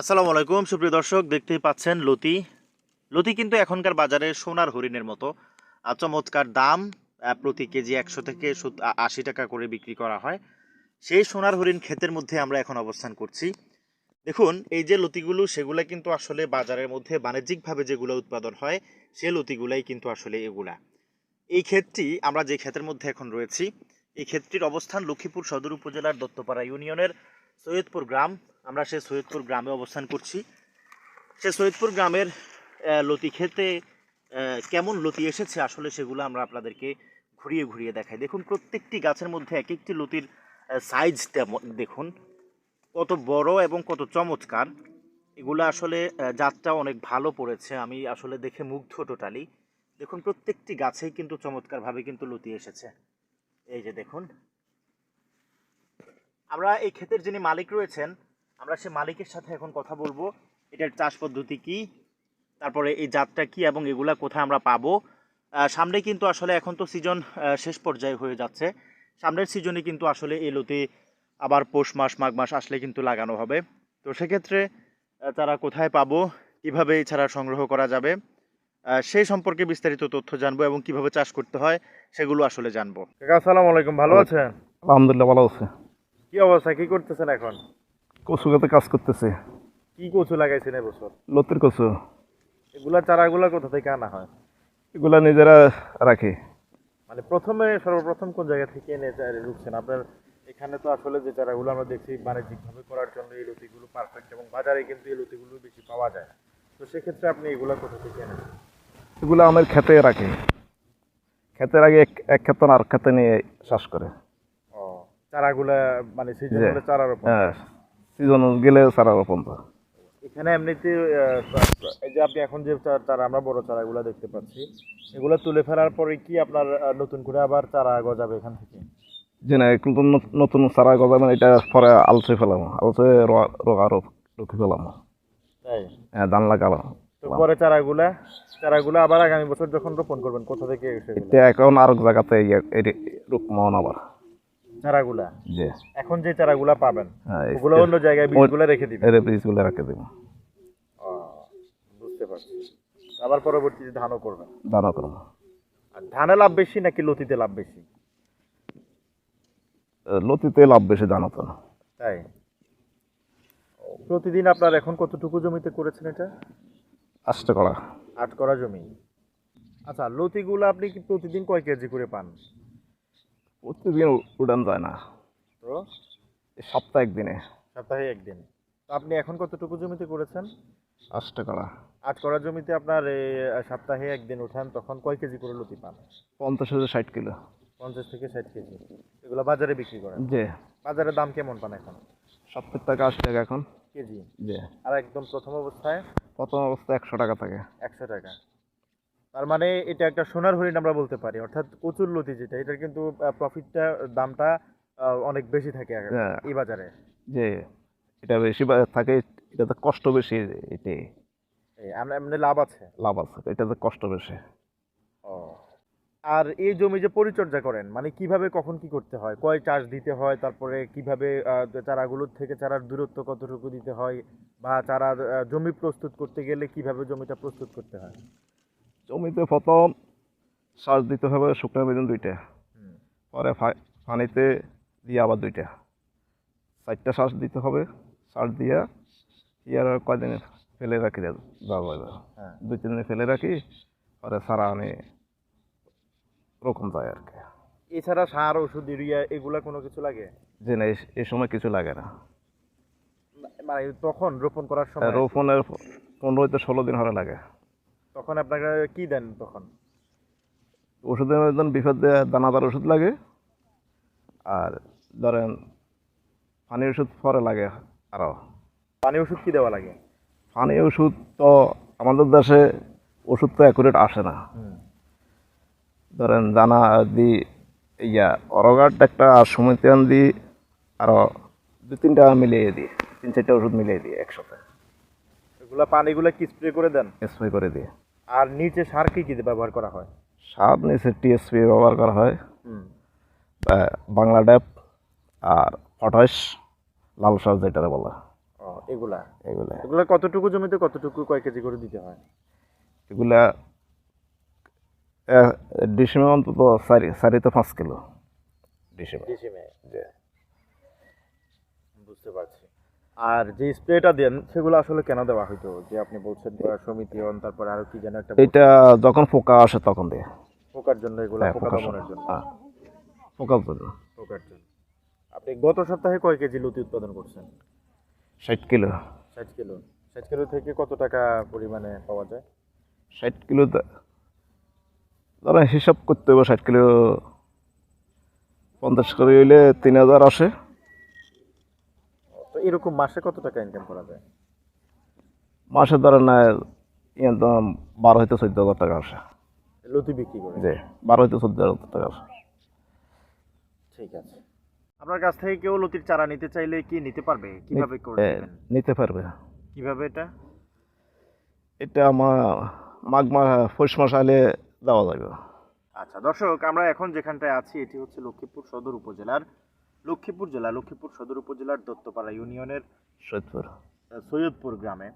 আসসালামু আলাইকুম, সুপ্রিয় দর্শক, দেখতেই পাচ্ছেন লতি। লতি কিন্তু এখনকার বাজারে সোনার হরিণের মতো। চমৎকার দাম প্রতি কেজি একশো থেকে আশি টাকা করে বিক্রি করা হয়। সেই সোনার হরিণ ক্ষেতের মধ্যে আমরা এখন অবস্থান করছি। দেখুন, এই যে লতিগুলো, সেগুলো কিন্তু আসলে বাজারের মধ্যে বাণিজ্যিকভাবে যেগুলো উৎপাদন হয়, সে লতিগুলাই কিন্তু আসলে এগুলা। এই ক্ষেতটি, আমরা যে ক্ষেতের মধ্যে এখন রয়েছি, এই ক্ষেতটির অবস্থান লক্ষ্মীপুর সদর উপজেলার দত্তপাড়া ইউনিয়নের সৈয়দপুর গ্রাম। আমরা সে সৈয়দপুর গ্রামে অবস্থান করছি। সে সৈয়দপুর গ্রামের লতি খেতে কেমন লতি এসেছে আসলে সেগুলো আমরা আপনাদেরকে ঘুরিয়ে ঘুরিয়ে দেখাই। দেখুন, প্রত্যেকটি গাছের মধ্যে এক একটি লতির সাইজ দেখুন, কত বড় এবং কত চমৎকার। এগুলো আসলে জাতটা অনেক ভালো পড়েছে, আমি আসলে দেখে মুগ্ধ টোটালি দেখুন, প্রত্যেকটি গাছেই কিন্তু চমৎকারভাবে কিন্তু লতি এসেছে। এই যে দেখুন, আমরা এই ক্ষেতের যিনি মালিক রয়েছেন আমরা সে মালিকের সাথে এখন কথা বলব। এটার চাষ পদ্ধতি কি তারপরে এই জাতটা কি এবং এগুলা কোথায় আমরা পাবো। সামনে কিন্তু আসলে এখন তো সিজন শেষ পর্যায়ে হয়ে যাচ্ছে। সামনের সিজনে কিন্তু আসলে এই লতি আবার পৌষ মাস মাঘ মাস আসলে কিন্তু লাগানো হবে। তো সেক্ষেত্রে তারা কোথায় পাবো কীভাবে এছাড়া সংগ্রহ করা যাবে সেই সম্পর্কে বিস্তারিত তথ্য জানব এবং কীভাবে চাষ করতে হয় সেগুলো আসলে জানব। কাকা আসসালামু আলাইকুম ভালো আছেন? আলহামদুলিল্লাহ ভালো আছে। কি অবস্থা কি করতেছেন এখন? কচু গাতে কাজ করতেছে। কি কচু লাগাইছেন এবছর? লতির কচু। এগুলা চারাগুলা কোথা থেকে আনা হয়? এগুলা নিজেরা রাখে। মানে প্রথমে সর্বপ্রথম কোন জায়গা থেকে এনে চারা রুখছেন আপনার এখানে তো আসলে যে চারাগুলো আমরা দেখছি বাণিজ্যিকভাবে করার জন্য এই লতিগুলো পারফেক্ট এবং বাজারে কিন্তু এই লতিগুলো বেশি পাওয়া যায়। তো সেক্ষেত্রে আপনি এগুলা কোথা থেকে এনেন? এগুলো আমার খেতে রাখে। খেতে আগে এক এক ক্ষেত আর খেতে নিয়ে চাষ করে। ও চারাগুলা মানে সিজন জি। হলে চারার হ্যাঁ। সিজন গেলে সারা রকম তো এখানে এমনিতে এই যে আপনি এখন যে চারা আমরা বড় চারাগুলো দেখতে পাচ্ছি এগুলো তুলে ফেলার পরে কি আপনার নতুন করে আবার চারা গজাবে এখান থেকে? যে না নতুন- নতুন সারা গজা মানে এটা পরে আলসে ফেলাম আলসে রোগা রুখে ফেলাম তাই? হ্যাঁ ধান লাগালাম। তো পরে চারাগুলা চারাগুলা আবার আগামী বছর যখন রোপণ করবেন কোথা থেকে এখন আর এক জায়গাতে রুকমন আবার। চারাগুলা। এখন যে চারাগুলা পাবেন হ্যাঁ ওগুলো অন্য জায়গায় বীজগুলো রেখে দিবেন। এর বীজগুলো রাখে দেব। বুঝতে পারছি। আবার পরবর্তীতে ধানও করবেন। দানা করব। আর ধানে লাভ বেশি নাকি লতিতে লাভ বেশি? লতিতে লাভ বেশি দানা তো। না তাই? প্রতিদিন আপনার এখন কতটুকু জমিতে করেছেন এটা? আষ্ট করা আট করা জমি। আচ্ছা লতিগুলো আপনি কি প্রতিদিন কয় কেজি করে পান? প্রতিদিন উড়ান যায় না। তো? সপ্তাহে একদিনে। সপ্তাহে একদিন। তো আপনি এখন কতটুকু জমিতে করেছেন? আষ্ট করা আট করা জমিতে আপনার সপ্তাহে একদিন উঠান তখন কয় কেজি করে লতি পান? পঞ্চাশ হাজার ষাট কিলো। পঞ্চাশ থেকে ষাট কেজি। এগুলো বাজারে বিক্রি করেন? যে বাজারে দাম কেমন পান এখন? সত্তর টাকা আশি টাকা এখন। কেজি? যে আর একদম প্রথম অবস্থায়? প্রথম অবস্থা একশো টাকা থাকে। একশো টাকা। তার মানে এটা একটা সোনার হরিণ আমরা বলতে পারি অর্থাৎ প্রচুর লতি যেটা এটার কিন্তু প্রফিটটা দামটা অনেক বেশি থাকে হ্যাঁ। এই বাজারে। যে এটা বেশি থাকে এটাতে কষ্ট বেশি আমরা এমনি লাভ আছে। লাভ আছে এটাতে কষ্ট বেশি। ও আর এই জমি যে পরিচর্যা করেন মানে কীভাবে কখন কি করতে হয়? কয় চাষ দিতে হয়? তারপরে কীভাবে চারাগুলোর থেকে চারার দূরত্ব কতটুকু দিতে হয়? বা চারা জমি প্রস্তুত করতে গেলে কীভাবে জমিটা প্রস্তুত করতে হয়? জমিতে প্রথম সার দিতে হবে শুকনো বেদিন দুইটা। পরে পানিতে দিয়ে আবার দুইটা। চারটা শ্বাস দিতে হবে। সার দিয়া ইয়ার কয়দিন ফেলে রাখি দেওয়া হ্যাঁ। দুই তিন দিন ফেলে রাখি পরে সারা আনি রকম যায় আর কি। এছাড়া সার ওষুধ ইউরিয়া এগুলা কোনো কিছু লাগে? যে না এই সময় কিছু লাগে না। মানে তখন রোপণ করার সময়? রোপণের পনেরো থেকে ষোলো দিন হরে লাগে। তখন আপনাকে কি দেন তখন? ওষুধের মতন বিপদ দানাদার ওষুধ লাগে আর ধরেন পানি ওষুধ পরে লাগে আরও পানি ওষুধ কি দেওয়া লাগে? পানি ওষুধ তো আমাদের দেশে ওষুধ তো অ্যাকুরেট আসে না। ধরেন দানা দি ইয়া অরগার্ড একটা আর সুমিতান দি আরও দু তিনটা মিলিয়ে দিই তিন চারটা ওষুধ মিলিয়ে দিই একসাথে। এগুলা পানিগুলো কি স্প্রে করে দেন? স্প্রে করে দিই। আর নিচে সার কি কি ব্যবহার করা হয়? সার নিচে টিএসপি ব্যবহার করা হয়। বাংলা ড্যাপ আর পটাশ লাল সার যেটা বলা। ও এগুলা? এগুলা। এগুলা কতটুকু জমিতে কতটুকু কয় কেজি করে দিতে হয়? এগুলা ডিসেম্বর অন্তত চারি তো পাঁচ কিলো। ডিসেম্বর। ডিসিমে যে বুঝতে পারছি। আর যে স্প্রেটা দেন সেগুলো আসলে কেন দেওয়া হইতো? যে আপনি বলছেন সমিতি হন তারপর আরও কি যেন একটা এইটা যখন পোকা আসে তখন দিয়ে। পোকার জন্য এগুলো হ্যাঁ, পোকা দমনের জন্য। হ্যাঁ পোকার জন্য। পোকার জন্য। আপনি গত সপ্তাহে কয় কেজি লতি উৎপাদন করছেন? ষাট কিলো। ষাট কিলো। ষাট কিলো থেকে কত টাকা পরিমাণে পাওয়া যায়? ষাট কিলো ধরেন হিসাব করতে হবে ষাট কিলো পঞ্চাশ করে হইলে তিন হাজার আসে। এরকম মাসে কত টাকা ইনকাম করা যায়? মাসে ধরেন না ইয়ে বারো হইতে চোদ্দ হাজার টাকা আসে। লতি বিক্রি করে? যে বারো হইতে চোদ্দ হাজার টাকা আসে। ঠিক আছে। আপনার কাছ থেকে কেউ লতির চারা নিতে চাইলে কি নিতে পারবে? কীভাবে করে নিতে পারবে। কীভাবে এটা? এটা আমার মাঘ মাস পৌষ মাস আলে দেওয়া যাবে। আচ্ছা দর্শক আমরা এখন যেখানটায় আছি এটি হচ্ছে লক্ষ্মীপুর সদর উপজেলার লক্ষ্মীপুর জেলা লক্ষ্মীপুর সদর উপজেলার দত্তপাড়া ইউনিয়নের সৈয়দপুর। সৈয়দপুর গ্রামে।